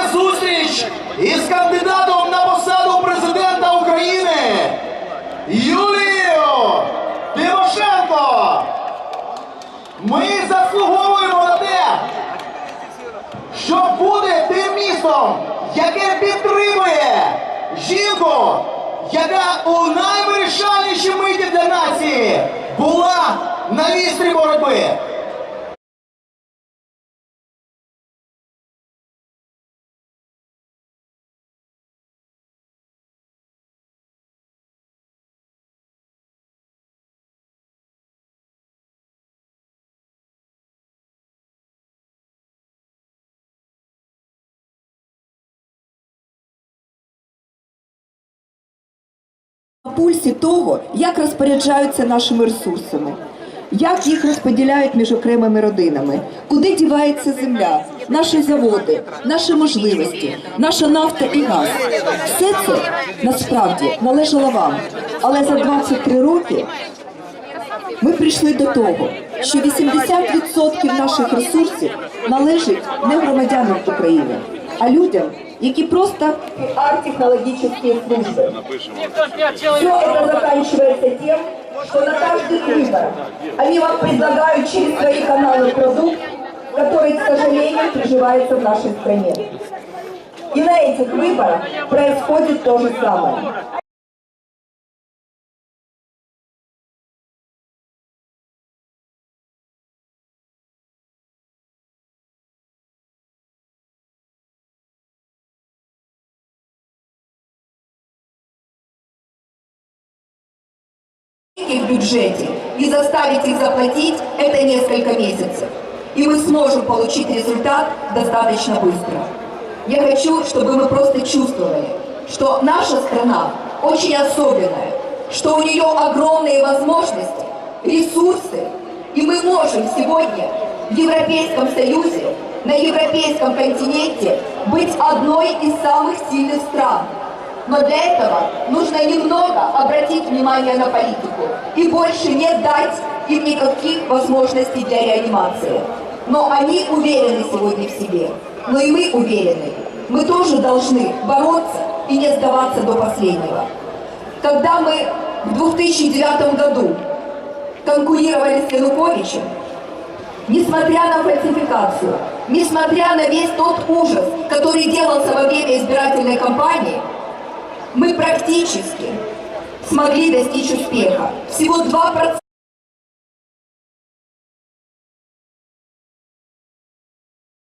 відбудеться зустріч із кандидатом на посаду президента України Юлією Тимошенко. Ми заслуговуємо на те, що буде тим містом, яке підтримує жінку, яка у найвирішальніші миті для нації була на вістрі боротьби. На пульсі того, як розпоряджаються нашими ресурсами, як їх розподіляють між окремими родинами, куди дівається земля, наші заводи, наші можливості, наша нафта і газ. Все це насправді належало вам. Але за 23 роки ми прийшли до того, що 80% наших ресурсів належить не громадянам України, а людям, які просто арт-технологічні служби. Все это заканчивается тем, что на каждых выборах они вам предлагают через свои каналы продукт, который, к сожалению, приживается в нашей стране. И на этих выборах происходит то же самое. В бюджете и заставить их заплатить это несколько месяцев. И мы сможем получить результат достаточно быстро. Я хочу, чтобы мы просто чувствовали, что наша страна очень особенная, что у нее огромные возможности, ресурсы, и мы можем сегодня в Европейском Союзе, на европейском континенте быть одной из самых сильных стран. Но для этого нужно немного обратить внимание на политику и больше не дать им никаких возможностей для реанимации. Но они уверены сегодня в себе. Но и мы уверены. Мы тоже должны бороться и не сдаваться до последнего. Когда мы в 2009 году конкурировали с Януковичем, несмотря на фальсификацию, несмотря на весь тот ужас, который делался во время избирательной кампании, мы практически смогли достичь успеха. Всего 2%